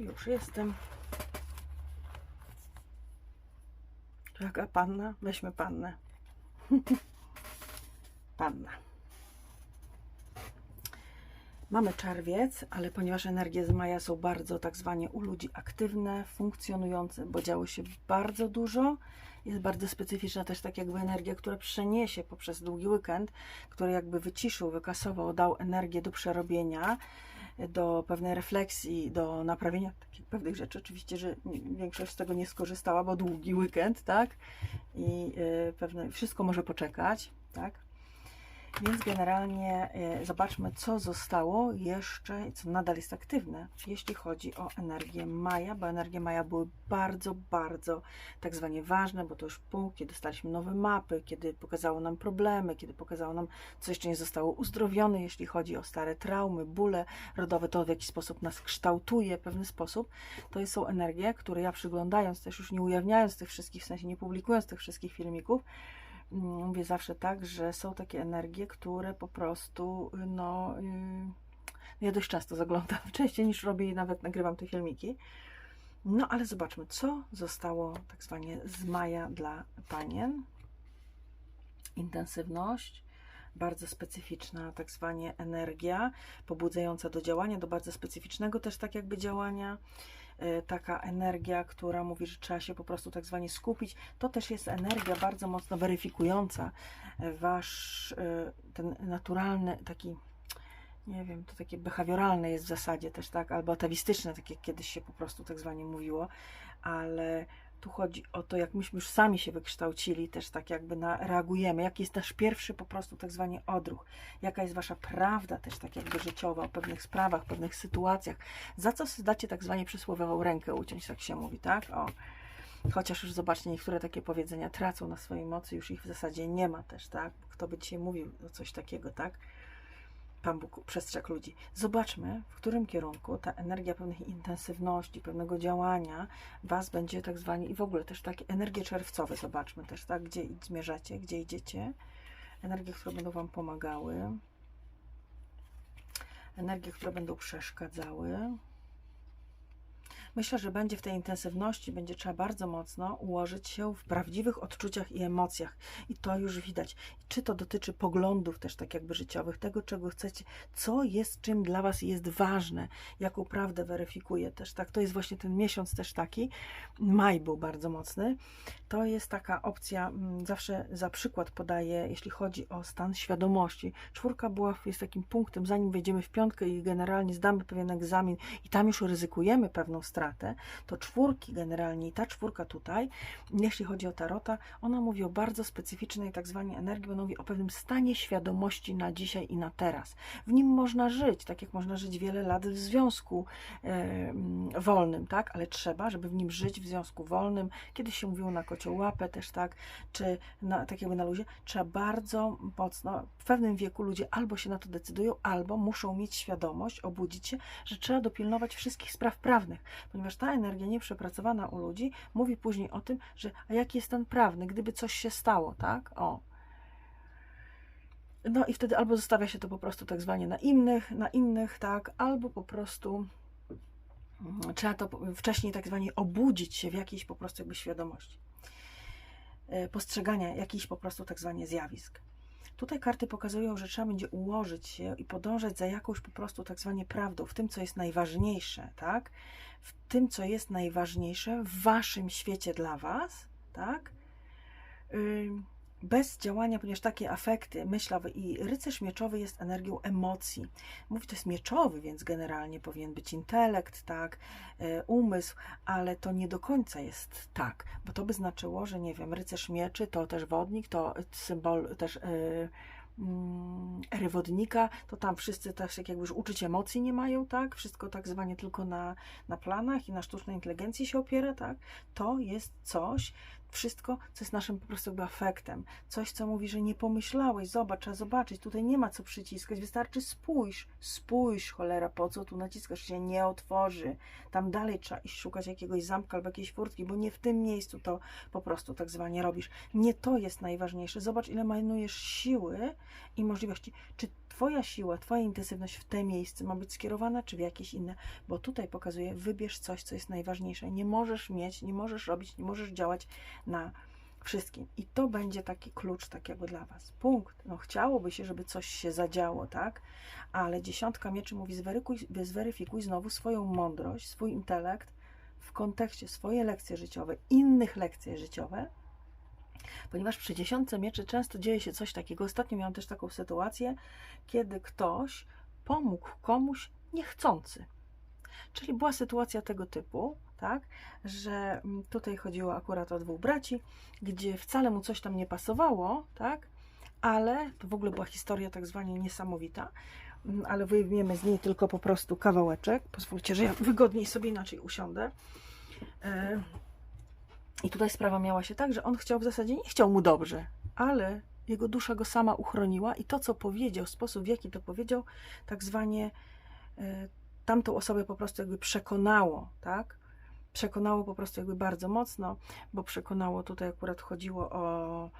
Już jestem. Jaka panna? Weźmy pannę. Panna. Mamy czerwiec, ale ponieważ energie z maja są bardzo tak zwanie u ludzi aktywne, funkcjonujące, bo działo się bardzo dużo, jest bardzo specyficzna też tak jakby energia, która przeniesie poprzez długi weekend, który jakby wyciszył, wykasował, dał energię do przerobienia, do pewnej refleksji, do naprawienia takich pewnych rzeczy. Oczywiście, że większość z tego nie skorzystała, bo długi weekend, tak? I y, pewne, wszystko może poczekać, tak? Więc generalnie e, zobaczmy, co zostało jeszcze, co nadal jest aktywne, jeśli chodzi o energię Maja, bo energie Maja były bardzo, bardzo tak zwanie ważne, bo to już punkt, kiedy dostaliśmy nowe mapy, kiedy pokazało nam problemy, kiedy pokazało nam, co jeszcze nie zostało uzdrowione, jeśli chodzi o stare traumy, bóle rodowe, to w jaki sposób nas kształtuje w pewien sposób. To są energie, które ja przyglądając, też już nie ujawniając tych wszystkich, w sensie nie publikując tych wszystkich filmików, mówię zawsze tak, że są takie energie, które po prostu, no, yy, ja dość często zaglądam, częściej niż robię i nawet nagrywam te filmiki. No, ale zobaczmy, co zostało tak zwanie z maja dla panien. Intensywność, bardzo specyficzna tak zwanie energia, pobudzająca do działania, do bardzo specyficznego też tak jakby działania. Y, taka energia, która mówi, że trzeba się po prostu tak zwanie skupić. To też jest energia bardzo mocno weryfikująca y, wasz y, ten naturalny taki nie wiem, to takie behawioralne jest w zasadzie też, tak, albo atawistyczne, tak jak kiedyś się po prostu tak zwanie mówiło, ale tu chodzi o to, jak myśmy już sami się wykształcili, też tak jakby na, reagujemy, jaki jest nasz pierwszy po prostu tak zwany odruch, jaka jest wasza prawda też tak jakby życiowa o pewnych sprawach, pewnych sytuacjach, za co dacie tak zwanie przysłowiową rękę uciąć, tak się mówi, tak? O. Chociaż już zobaczcie, niektóre takie powiedzenia tracą na swojej mocy, już ich w zasadzie nie ma też, tak? Kto by dzisiaj mówił coś takiego, tak? Pan Bóg przestrzegł ludzi. Zobaczmy, w którym kierunku ta energia pewnej intensywności, pewnego działania Was będzie tak zwani i w ogóle też takie energie czerwcowe, zobaczmy też, tak, gdzie zmierzacie, gdzie idziecie. Energie, które będą Wam pomagały. Energie, które będą przeszkadzały. Myślę, że będzie w tej intensywności, będzie trzeba bardzo mocno ułożyć się w prawdziwych odczuciach i emocjach. I to już widać. Czy to dotyczy poglądów też tak jakby życiowych, tego czego chcecie, co jest, czym dla Was jest ważne, jaką prawdę weryfikuje też, tak? To jest właśnie ten miesiąc też taki. Maj był bardzo mocny. To jest taka opcja, mm, zawsze za przykład podaję, jeśli chodzi o stan świadomości. Czwórka była, jest takim punktem, zanim wejdziemy w piątkę i generalnie zdamy pewien egzamin i tam już ryzykujemy pewną stratę, stratę, to czwórki generalnie i ta czwórka tutaj, jeśli chodzi o tarota, ona mówi o bardzo specyficznej tak zwanej energii, bo mówi o pewnym stanie świadomości na dzisiaj i na teraz. W nim można żyć, tak jak można żyć wiele lat w związku e, wolnym, tak, ale trzeba, żeby w nim żyć w związku wolnym, kiedyś się mówiło na kocioł łapę też, tak, czy na, tak jakby na luzie, trzeba bardzo mocno, w pewnym wieku ludzie albo się na to decydują, albo muszą mieć świadomość, obudzić się, że trzeba dopilnować wszystkich spraw prawnych, ponieważ ta energia nieprzepracowana u ludzi mówi później o tym, że a jaki jest ten prawny, gdyby coś się stało, tak? O. No i wtedy albo zostawia się to po prostu tak zwanie na innych, na innych, tak, albo po prostu mm, trzeba to wcześniej tak zwanie obudzić się w jakiejś po prostu jakby świadomości e, postrzegania jakichś po prostu tak zwanie zjawisk. Tutaj karty pokazują, że trzeba będzie ułożyć się i podążać za jakąś po prostu tak zwanie prawdą, w tym, co jest najważniejsze, tak? W tym, co jest najważniejsze w waszym świecie dla was, tak? Bez działania, ponieważ takie afekty myślowe i rycerz mieczowy jest energią emocji. Mówi, to jest mieczowy, więc generalnie powinien być intelekt, tak, e, umysł, ale to nie do końca jest tak, bo to by znaczyło, że nie wiem, rycerz mieczy to też wodnik, to symbol też yy, to tam wszyscy też jak jakby już uczyć emocji nie mają, tak? Wszystko tak zwanie tylko na, na planach i na sztucznej inteligencji się opiera, tak? To jest coś, wszystko, co jest naszym po prostu jakby afektem. Coś, co mówi, że nie pomyślałeś, zobacz, trzeba zobaczyć, tutaj nie ma co przyciskać, wystarczy spójrz, spójrz, cholera, po co tu naciskasz, się nie otworzy. Tam dalej trzeba iść szukać jakiegoś zamka albo jakiejś furtki, bo nie w tym miejscu to po prostu tak zwanie robisz. Nie to jest najważniejsze. Zobacz, ile marnujesz siły i możliwości. Czy Twoja siła, Twoja intensywność w te miejsce ma być skierowana, czy w jakieś inne? Bo tutaj pokazuje, wybierz coś, co jest najważniejsze. Nie możesz mieć, nie możesz robić, nie możesz działać na wszystkim. I to będzie taki klucz tak jakby dla Was. Punkt. No chciałoby się, żeby coś się zadziało, tak? Ale dziesiątka mieczy mówi, zweryfikuj, zweryfikuj znowu swoją mądrość, swój intelekt w kontekście swoje lekcje życiowe, innych lekcje życiowe, ponieważ przy dziesiątce mieczy często dzieje się coś takiego. Ostatnio miałam też taką sytuację, kiedy ktoś pomógł komuś niechcący. Czyli była sytuacja tego typu, tak, że mm, tutaj chodziło akurat o dwóch braci, gdzie wcale mu coś tam nie pasowało, tak, ale to w ogóle była historia tak zwanie niesamowita, mm, ale wyjmiemy z niej tylko po prostu kawałeczek. Pozwólcie, że ja wygodniej sobie inaczej usiądę. E, I tutaj sprawa miała się tak, że on chciał w zasadzie, nie chciał mu dobrze, ale jego dusza go sama uchroniła i to, co powiedział, sposób w jaki to powiedział, tak zwanie e, tamtą osobę po prostu jakby przekonało, tak? Przekonało po prostu jakby bardzo mocno, bo przekonało tutaj akurat chodziło o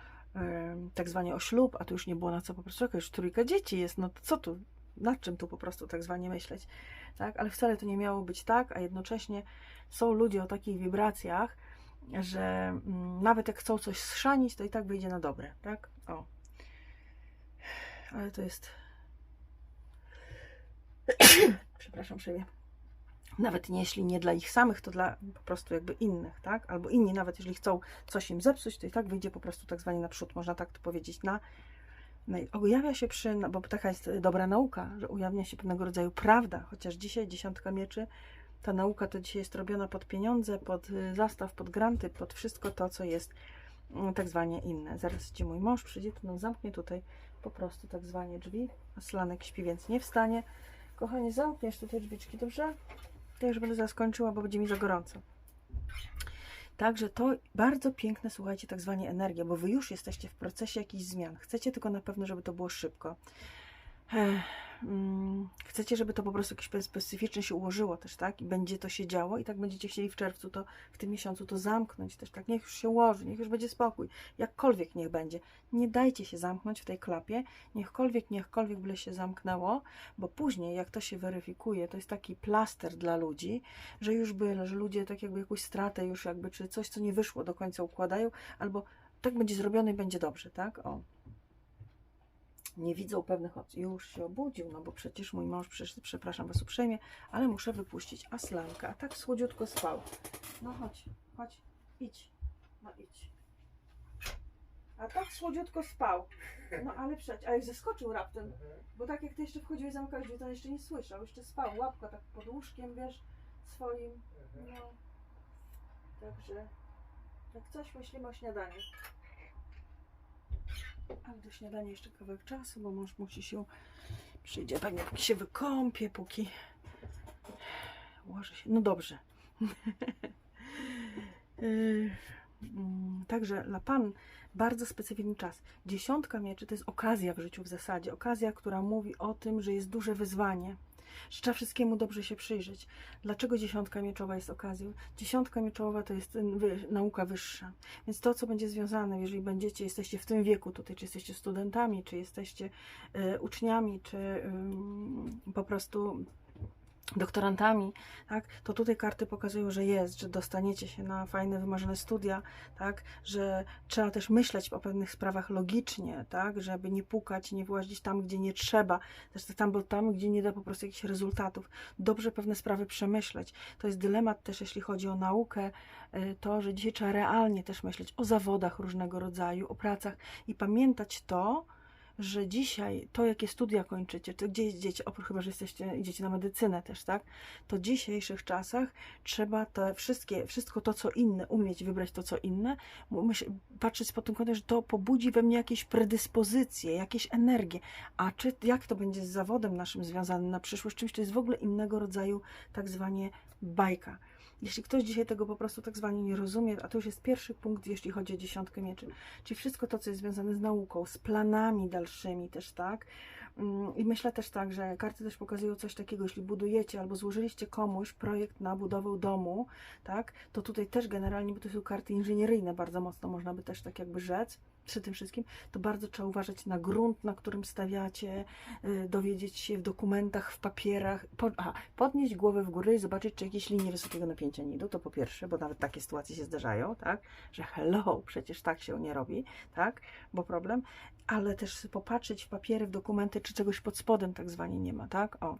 tak zwanie o ślub, a tu już nie było na co po prostu już trójka dzieci jest, no to co tu, nad czym tu po prostu tak zwanie myśleć, tak? Ale wcale to nie miało być tak, a jednocześnie są ludzie o takich wibracjach, że mm, nawet jak chcą coś schrzanić, to i tak wyjdzie na dobre, tak? O. Ale to jest przepraszam sobie, nawet jeśli nie dla ich samych, to dla po prostu jakby innych, tak? Albo inni nawet, jeżeli chcą coś im zepsuć, to i tak wyjdzie po prostu tak zwanie naprzód, można tak to powiedzieć, na, na ujawia się przy, no, bo taka jest dobra nauka, że ujawnia się pewnego rodzaju prawda, chociaż dzisiaj dziesiątka mieczy, ta nauka to dzisiaj jest robiona pod pieniądze, pod y, zastaw, pod granty, pod wszystko to, co jest mm, tak zwanie inne. Zaraz ci mój mąż przyjdzie, to nam zamknie tutaj po prostu tak zwanie drzwi, a Slanek śpi, więc nie wstanie. Kochanie, zamkniesz tutaj drzwiczki, dobrze? Ja już będę zaskończyła, bo będzie mi za gorąco. Także to bardzo piękne, słuchajcie, tak zwanie energia, bo wy już jesteście w procesie jakichś zmian. Chcecie tylko na pewno, żeby to było szybko. Ech, mm, chcecie, żeby to po prostu jakieś specyficznie się ułożyło też, tak? I będzie to się działo i tak będziecie chcieli w czerwcu to, w tym miesiącu to zamknąć też, tak? Niech już się ułoży, niech już będzie spokój. Jakkolwiek niech będzie. Nie dajcie się zamknąć w tej klapie, niechkolwiek, niechkolwiek byle się zamknęło, bo później, jak to się weryfikuje, to jest taki plaster dla ludzi, że już byle, że ludzie tak jakby jakąś stratę już jakby, czy coś, co nie wyszło do końca układają, albo tak będzie zrobione i będzie dobrze, tak? O nie widzą pewnych od... Już się obudził, no bo przecież mój mąż, przepraszam Was uprzejmie, ale muszę wypuścić Aslanka, a tak słodziutko spał. No chodź, chodź, idź, no idź. A tak słodziutko spał. No ale przecież, a jak zeskoczył raptem, bo tak jak Ty jeszcze wchodziłeś, zamykałeś drzwi, to jeszcze nie słyszał, jeszcze spał, łapka tak pod łóżkiem, wiesz, swoim, no. Także, jak coś myślimy o śniadaniu. Ale do śniadania jeszcze kawałek czasu, bo mąż musi się przyjdzie pewnie póki się wykąpie, póki ułoży się. No dobrze. Mm, także dla Pan bardzo specyficzny czas. Dziesiątka mieczy to jest okazja w życiu w zasadzie. Okazja, która mówi o tym, że jest duże wyzwanie że trzeba wszystkiemu dobrze się przyjrzeć. Dlaczego dziesiątka mieczowa jest okazją? Dziesiątka mieczowa to jest nauka wyższa. Więc to, co będzie związane, jeżeli będziecie, jesteście w tym wieku tutaj, czy jesteście studentami, czy jesteście y, uczniami, czy y, po prostu doktorantami, tak, to tutaj karty pokazują, że jest, że dostaniecie się na fajne, wymarzone studia, tak, że trzeba też myśleć o pewnych sprawach logicznie, tak, żeby nie pukać, nie włazić tam, gdzie nie trzeba, też tam, bo tam, gdzie nie da po prostu jakichś rezultatów. Dobrze pewne sprawy przemyśleć. To jest dylemat też, jeśli chodzi o naukę, y, to, że dzisiaj trzeba realnie też myśleć o zawodach różnego rodzaju, o pracach i pamiętać to, że dzisiaj to, jakie studia kończycie, to gdzie idziecie, oprócz chyba, że jesteście, idziecie na medycynę też, tak? To w dzisiejszych czasach trzeba te wszystkie, wszystko to, co inne, umieć wybrać to, co inne, myśl, patrzeć pod tym kątem, że to pobudzi we mnie jakieś predyspozycje, jakieś energię. A czy jak to będzie z zawodem naszym związanym na przyszłość, czymś, to jest w ogóle innego rodzaju tak zwanie bajka. Jeśli ktoś dzisiaj tego po prostu tak zwanie nie rozumie, a to już jest pierwszy punkt, jeśli chodzi o dziesiątkę mieczy, czyli wszystko to, co jest związane z nauką, z planami dalszymi też, tak? Mm, I myślę też tak, że karty też pokazują coś takiego, jeśli budujecie albo złożyliście komuś projekt na budowę domu, tak, to tutaj też generalnie, bo to są karty inżynieryjne bardzo mocno, można by też tak jakby rzec, przy tym wszystkim, to bardzo trzeba uważać na grunt, na którym stawiacie, y, dowiedzieć się w dokumentach, w papierach, po, aha, podnieść głowę w górę i zobaczyć, czy jakieś linie wysokiego napięcia nie idą, to po pierwsze, bo nawet takie sytuacje się zdarzają, tak, że hello, przecież tak się nie robi, tak, bo problem, ale też popatrzeć w papiery, w dokumenty, czy czegoś pod spodem tak zwanie nie ma, tak, o,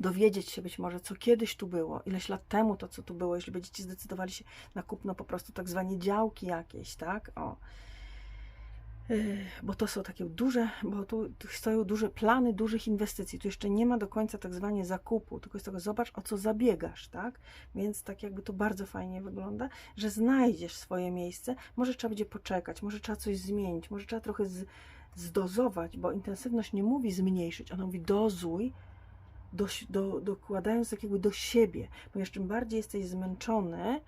dowiedzieć się być może, co kiedyś tu było, ileś lat temu to, co tu było, jeśli będziecie zdecydowali się na kupno po prostu tak zwane działki jakieś, tak, o, bo to są takie duże, bo tu stoją duże plany dużych inwestycji. Tu jeszcze nie ma do końca tak zwanie zakupu, tylko jest tego zobacz, o co zabiegasz, tak? Więc tak jakby to bardzo fajnie wygląda, że znajdziesz swoje miejsce. Może trzeba będzie poczekać, może trzeba coś zmienić, może trzeba trochę z, zdozować, bo intensywność nie mówi zmniejszyć, ona mówi dozuj, do, do, dokładając takiego do siebie, ponieważ czym bardziej jesteś zmęczony,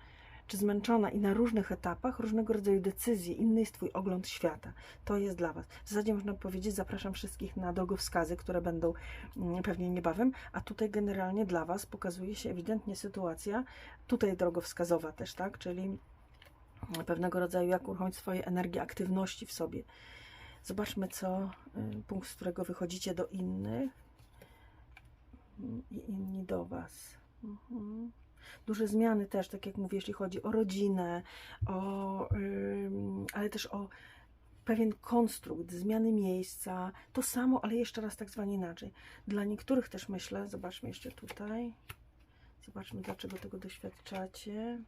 czy zmęczona i na różnych etapach różnego rodzaju decyzje, inny jest Twój ogląd świata. To jest dla Was. W zasadzie można powiedzieć, zapraszam wszystkich na drogowskazy, które będą mm, pewnie niebawem, a tutaj generalnie dla Was pokazuje się ewidentnie sytuacja, tutaj drogowskazowa też, tak, czyli pewnego rodzaju jak uruchomić swoje energii, aktywności w sobie. Zobaczmy, co y, punkt, z którego wychodzicie do innych i inni do Was. Mhm duże zmiany też, tak jak mówię, jeśli chodzi o rodzinę, o, ale też o pewien konstrukt, zmiany miejsca, to samo, ale jeszcze raz tak zwanie inaczej. Dla niektórych też myślę, zobaczmy jeszcze tutaj, zobaczmy dlaczego tego doświadczacie,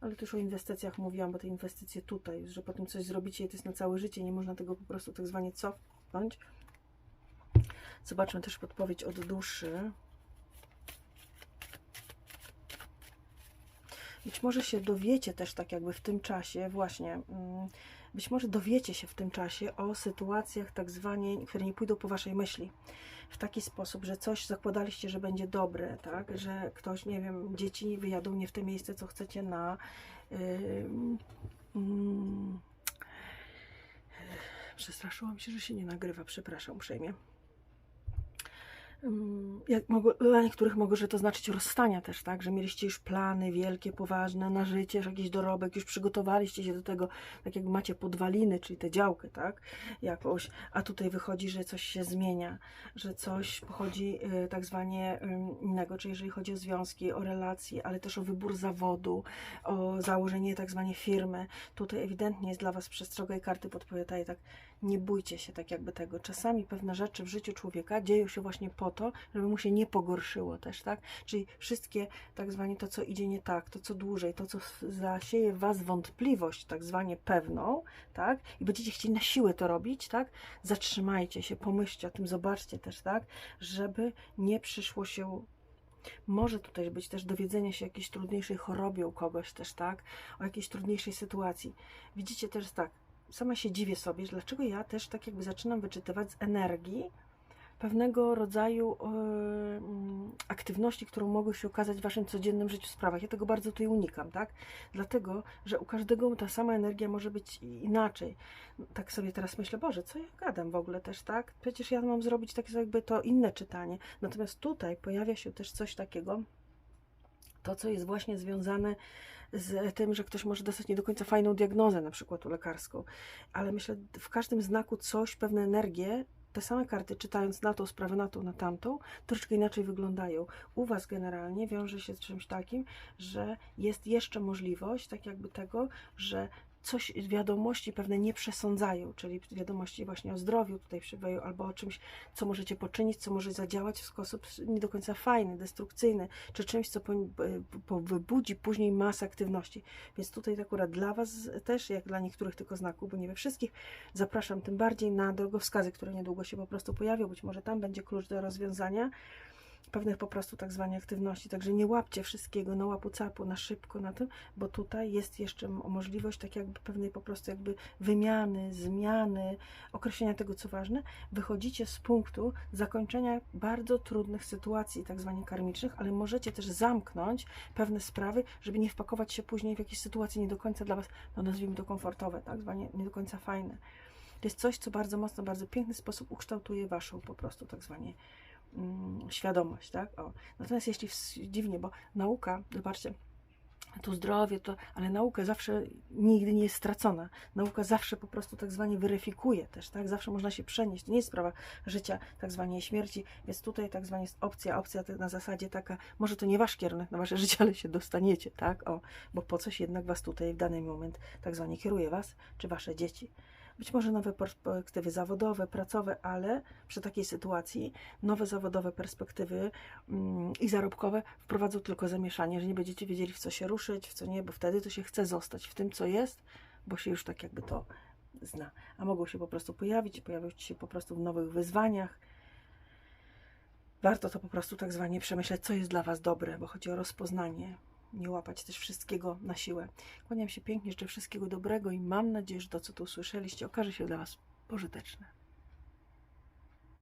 ale też o inwestycjach mówiłam, bo te inwestycje tutaj, że potem coś zrobicie i to jest na całe życie, nie można tego po prostu tak zwanie cofnąć. Zobaczmy też podpowiedź od duszy. Być może się dowiecie też tak jakby w tym czasie, właśnie, mm, być może dowiecie się w tym czasie o sytuacjach tak zwanie, które nie pójdą po waszej myśli. W taki sposób, że coś zakładaliście, że będzie dobre, tak? Że ktoś, nie wiem, dzieci wyjadą nie w te miejsce, co chcecie na. Yy, yy, przestraszyłam się, że się nie nagrywa, przepraszam uprzejmie. Jak mogło, dla niektórych może to znaczyć rozstania też, tak? Że mieliście już plany wielkie, poważne na życie, jakiś dorobek, już przygotowaliście się do tego, tak jak macie podwaliny, czyli tę działkę, tak? Jakoś, a tutaj wychodzi, że coś się zmienia, że coś pochodzi y, tak zwanie innego, czyli jeżeli chodzi o związki, o relacje, ale też o wybór zawodu, o założenie tak zwanie firmy. Tutaj ewidentnie jest dla Was przestroga i karty podpowiadają tak, nie bójcie się tak jakby tego. Czasami pewne rzeczy w życiu człowieka dzieją się właśnie po to, żeby mu się nie pogorszyło też, tak? Czyli wszystkie tak zwane to, co idzie nie tak, to, co dłużej, to, co zasieje w Was wątpliwość, tak zwanie pewną, tak? I będziecie chcieli na siłę to robić, tak? Zatrzymajcie się, pomyślcie o tym, zobaczcie też, tak? Żeby nie przyszło się może tutaj być też dowiedzenie się jakiejś trudniejszej chorobie u kogoś też, tak? O jakiejś trudniejszej sytuacji. Widzicie też tak, sama się dziwię sobie, dlaczego ja też tak jakby zaczynam wyczytywać z energii pewnego rodzaju yy, aktywności, którą mogą się okazać w waszym codziennym życiu sprawach. Ja tego bardzo tutaj unikam, tak? Dlatego, że u każdego ta sama energia może być inaczej. Tak sobie teraz myślę, Boże, co ja gadam w ogóle też, tak? Przecież ja mam zrobić takie jakby to inne czytanie. Natomiast tutaj pojawia się też coś takiego, to, co jest właśnie związane z tym, że ktoś może dostać nie do końca fajną diagnozę, na przykład lekarską, ale myślę, w każdym znaku coś, pewne energie, te same karty, czytając na tą sprawę, na tą, na tamtą, troszeczkę inaczej wyglądają. U Was generalnie wiąże się z czymś takim, że jest jeszcze możliwość, tak jakby tego, że coś, wiadomości pewne nie przesądzają, czyli wiadomości właśnie o zdrowiu tutaj przybywają, albo o czymś, co możecie poczynić, co może zadziałać w sposób nie do końca fajny, destrukcyjny, czy czymś, co po, po wybudzi później masę aktywności. Więc tutaj akurat dla Was też, jak dla niektórych tylko znaków, bo nie we wszystkich, zapraszam tym bardziej na drogowskazy, które niedługo się po prostu pojawią, być może tam będzie klucz do rozwiązania pewnych po prostu tak zwanej aktywności. Także nie łapcie wszystkiego na łapu capu, na szybko, na tym, bo tutaj jest jeszcze możliwość tak jakby pewnej po prostu jakby wymiany, zmiany, określenia tego, co ważne. Wychodzicie z punktu zakończenia bardzo trudnych sytuacji, tak zwanych karmicznych, ale możecie też zamknąć pewne sprawy, żeby nie wpakować się później w jakieś sytuacje nie do końca dla Was, no nazwijmy to komfortowe, tak zwanie nie do końca fajne. To jest coś, co bardzo mocno, bardzo piękny sposób ukształtuje Waszą po prostu tak zwanie świadomość, tak? O. Natomiast jeśli dziwnie, bo nauka, zobaczcie, tu zdrowie, to, ale nauka zawsze nigdy nie jest stracona. Nauka zawsze po prostu tak zwanie weryfikuje też, tak? Zawsze można się przenieść. To nie jest sprawa życia, tak zwanie i śmierci, więc tutaj tak zwanie jest opcja, opcja na zasadzie taka, może to nie wasz kierunek na wasze życie, ale się dostaniecie, tak? O, bo po coś jednak was tutaj w dany moment tak zwanie kieruje was, czy wasze dzieci. Być może nowe perspektywy zawodowe, pracowe, ale przy takiej sytuacji nowe zawodowe perspektywy mm, i zarobkowe wprowadzą tylko zamieszanie, że nie będziecie wiedzieli w co się ruszyć, w co nie, bo wtedy to się chce zostać w tym, co jest, bo się już tak jakby to zna. A mogą się po prostu pojawić, pojawić się po prostu w nowych wyzwaniach. Warto to po prostu tak zwanie przemyśleć, co jest dla Was dobre, bo chodzi o rozpoznanie. Nie łapać też wszystkiego na siłę. Kłaniam się pięknie, życzę wszystkiego dobrego i mam nadzieję, że to, co tu usłyszeliście, okaże się dla Was pożyteczne.